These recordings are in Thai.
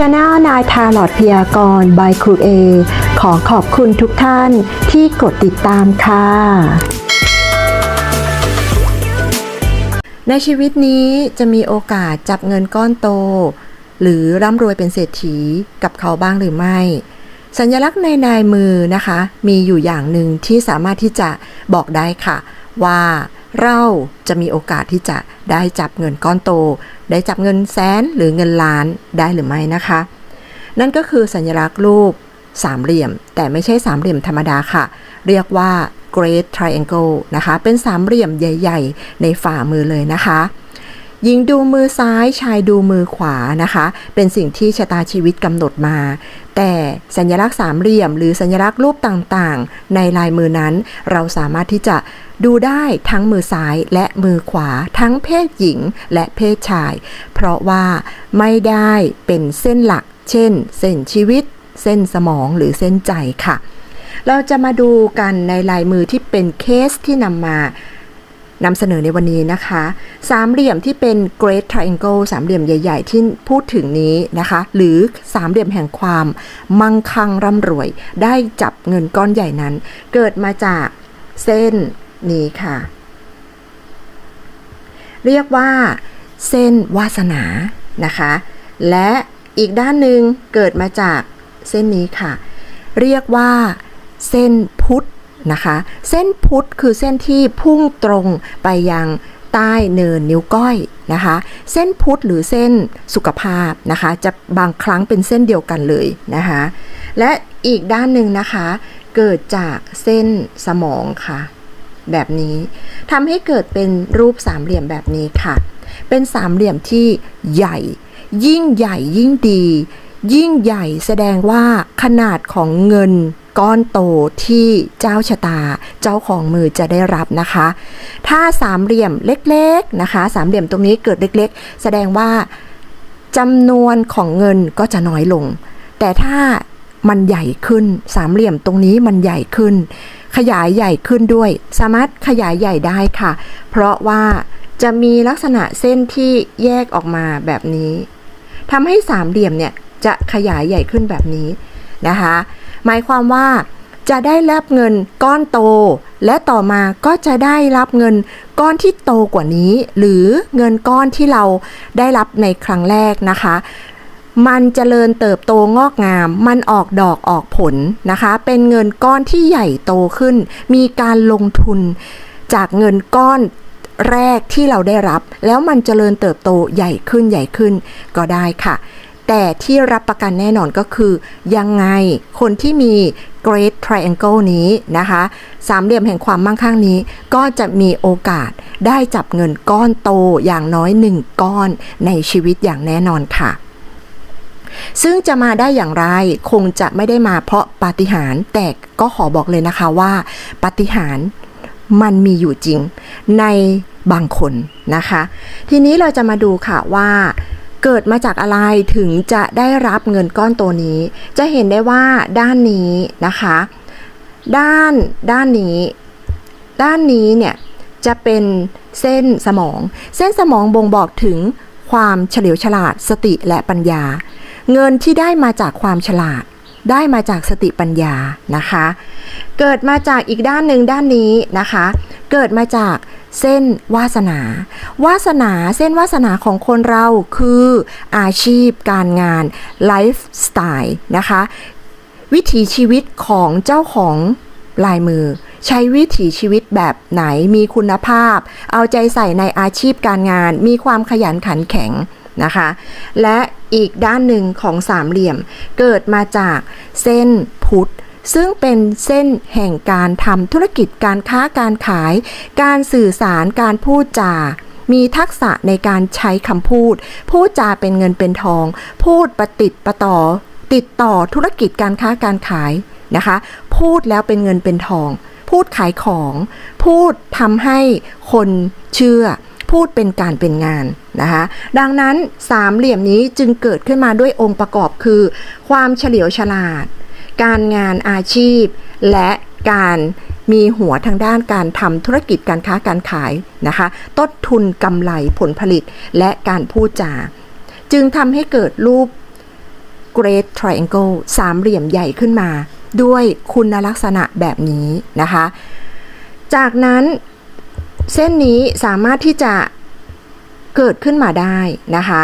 Channel นายทาลอดพยากรณ์ by ครูเอขอขอบคุณทุกท่านที่กดติดตามค่ะ ในชีวิตนี้จะมีโอกาสจับเงินก้อนโต หรือร่ำรวยเป็นเศรษฐีกับเขาบ้างหรือไม่ สัญลักษณ์ในนายมือนะคะ มีอยู่อย่างหนึ่งที่สามารถที่จะบอกได้ค่ะ ว่าเราจะมีโอกาสที่จะได้จับเงินก้อนโต ได้จับเงินแสนหรือเงินล้านได้หรือไม่นะคะ นั่นก็คือสัญลักษณ์รูปสามเหลี่ยม แต่ไม่ใช่สามเหลี่ยมธรรมดาค่ะ เรียกว่า Great Triangle นะคะ เป็นสามเหลี่ยมใหญ่ ๆ ในฝ่ามือเลยนะคะ หญิงดูมือซ้ายชายดูมือขวานะคะ เป็นสิ่งที่ชะตาชีวิตกำหนดมา แต่สัญลักษณ์สามเหลี่ยม หรือสัญลักษณ์รูปต่างๆ ในลายมือนั้น เราสามารถที่จะดูได้ทั้งมือซ้ายและมือขวาทั้งเพศหญิงและเพศชาย เพราะว่าไม่ได้เป็นเส้นหลัก เช่น เส้นชีวิต เส้นสมองหรือเส้นใจค่ะ เราจะมาดูกันในลายมือที่เป็นเคสที่นำมา นำเสนอในวันนี้นะคะ สามเหลี่ยมที่เป็น Great Triangle สามเหลี่ยมใหญ่ ๆ ที่พูดถึงนี้นะคะ หรือสามเหลี่ยมแห่งความ มั่งคั่งร่ำรวย ได้จับเงินก้อนใหญ่นั้น เกิดมาจากเส้นนี้ค่ะ เรียกว่า เส้นวาสนานะคะ และอีกด้านหนึ่งเกิดมาจากเส้นนี้ค่ะ เรียกว่า เส้นพุทธ นะคะ เส้นพุทธคือเส้นที่พุ่งตรงไปยังใต้เนินนิ้วก้อยนะคะ เส้นพุทธหรือเส้นสุขภาพนะคะ จะบางครั้งเป็นเส้นเดียวกันเลยนะคะ และอีกด้านหนึ่งนะคะ เกิดจากเส้นสมองค่ะ แบบนี้ทำให้เกิดเป็นรูปสามเหลี่ยมแบบนี้ค่ะ เป็นสามเหลี่ยมที่ใหญ่ ยิ่งใหญ่ยิ่งดี ยิ่งใหญ่แสดงว่าขนาดของเงิน ก้อนโตที่เจ้าชะตาเจ้าของมือจะได้รับนะคะ ถ้าสามเหลี่ยมเล็กๆนะคะสามเหลี่ยมตรงนี้เกิดเล็กๆ แสดงว่าจำนวนของเงินก็จะน้อยลง แต่ถ้ามันใหญ่ขึ้นสามเหลี่ยมตรงนี้มันใหญ่ขึ้น ขยายใหญ่ขึ้นด้วย สามารถขยายใหญ่ได้ค่ะ เพราะว่าจะมีลักษณะเส้นที่แยกออกมาแบบนี้ทำให้สามเหลี่ยมเนี่ยจะขยายใหญ่ขึ้นแบบนี้นะคะ หมายความว่าจะได้รับเงินก้อนโต และต่อมาก็จะได้รับเงินก้อนที่โตกว่านี้ หรือเงินก้อนที่เราได้รับในครั้งแรกนะคะ มันเจริญเติบโตงอกงาม มันออกดอกออกผลนะคะ เป็นเงินก้อนที่ใหญ่โตขึ้น มีการลงทุนจากเงินก้อนแรกที่เราได้รับ แล้วมันเจริญเติบโตใหญ่ขึ้นใหญ่ขึ้นก็ได้ค่ะ แต่ที่รับประกันแน่นอนก็คือ ยังไงคนที่มี Great Triangle นี้นะคะ สามเหลี่ยมแห่งความมั่งคั่งนี้ ก็จะมีโอกาสได้จับเงินก้อนโตอย่างน้อยหนึ่งก้อนในชีวิตอย่างแน่นอนค่ะซึ่งจะมาได้อย่างไรคงจะไม่ได้มาเพราะปาฏิหาริย์แต่ก็ขอบอกเลยนะคะว่าปาฏิหาริย์มันมีอยู่จริงในบางคนนะคะ ทีนี้เราจะมาดูค่ะว่า เกิดมาจากอะไรถึงจะได้รับเงินก้อนตัวนี้ จะเห็นได้ว่าด้านนี้นะคะ ด้านด้านนี้ ด้านนี้เนี่ยจะเป็นเส้นสมอง เส้นสมองบ่งบอกถึงความเฉลียวฉลาดสติและปัญญา เงินที่ได้มาจากความฉลาด ได้มาจากสติปัญญานะคะ เกิดมาจากอีกด้านหนึ่งด้านนี้นะคะ เกิดมาจาก เส้นวาสนา วาสนาเส้นวาสนาของคนเราคืออาชีพการงานไลฟ์สไตล์นะคะ วิถีชีวิตของเจ้าของลายมือ ใช้วิถีชีวิตแบบไหนมีคุณภาพ เอาใจใส่ในอาชีพการงาน มีความขยันขันแข็งนะคะ และอีกด้านหนึ่งของสามเหลี่ยมเกิดมาจากเส้นพุทธ ซึ่งเป็นเส้นแห่งการทำธุรกิจการค้าการขาย การสื่อสารการพูดจามีทักษะในการใช้คำพูด พูดจาเป็นเงินเป็นทอง พูดประติดประต่อ ติดต่อธุรกิจการค้าการขายนะคะ พูดแล้วเป็นเงินเป็นทอง พูดขายของ พูดทำให้คนเชื่อ พูดเป็นการเป็นงานนะคะ ดังนั้นสามเหลี่ยมนี้จึงเกิดขึ้นมาด้วยองค์ประกอบคือ ความเฉลียวฉลาด การงานอาชีพ และการมีหัวทางด้านการทำธุรกิจการค้าการขายนะคะ ต้นทุนกำไรผลผลิตและการพูดจา จึงทำให้เกิดรูป Great Triangle สามเหลี่ยมใหญ่ขึ้นมา ด้วยคุณลักษณะแบบนี้นะคะ จากนั้นเส้นนี้สามารถที่จะเกิดขึ้นมาได้นะคะ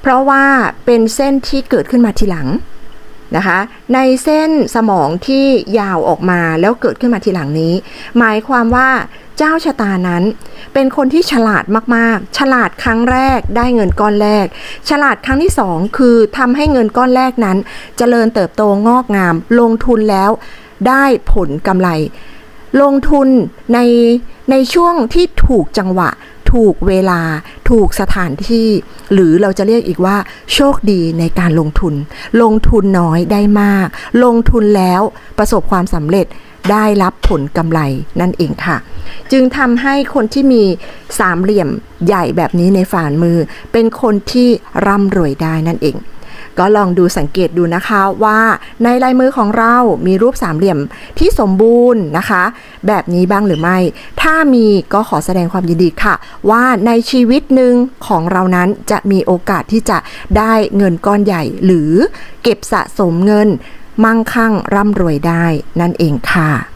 เพราะว่าเป็นเส้นที่เกิดขึ้นมาทีหลัง นะคะ ในเส้นสมองที่ยาวออกมาแล้วเกิดขึ้นมาทีหลังนี้ หมายความว่าเจ้าชะตานั้น เป็นคนที่ฉลาดมากๆ ฉลาดครั้งแรกได้เงินก้อนแรก ฉลาดครั้งที่สองคือทำให้เงินก้อนแรกนั้นเจริญเติบโตงอกงาม ลงทุนแล้วได้ผลกำไร ลงทุนในในช่วงที่ถูกจังหวะ ถูกเวลาถูกสถานที่ หรือเราจะเรียกอีกว่า โชคดีในการลงทุน ลงทุนน้อยได้มาก ลงทุนแล้วประสบความสำเร็จได้รับผลกำไรนั่นเองค่ะ จึงทำให้คนที่มีสามเหลี่ยมใหญ่แบบนี้ในฝ่ามือ เป็นคนที่ร่ำรวยได้นั่นเอง ก็ลองดูสังเกตดูนะคะว่าในลายมือของเรามีรูปสามเหลี่ยมที่สมบูรณ์นะคะ แบบนี้บ้างหรือไม่ ถ้ามีก็ขอแสดงความยินดีค่ะ ว่าในชีวิตหนึ่งของเรานั้นจะมีโอกาสที่จะได้เงินก้อนใหญ่ หรือเก็บสะสมเงิน มั่งคั่งร่ำรวยได้นั่นเองค่ะ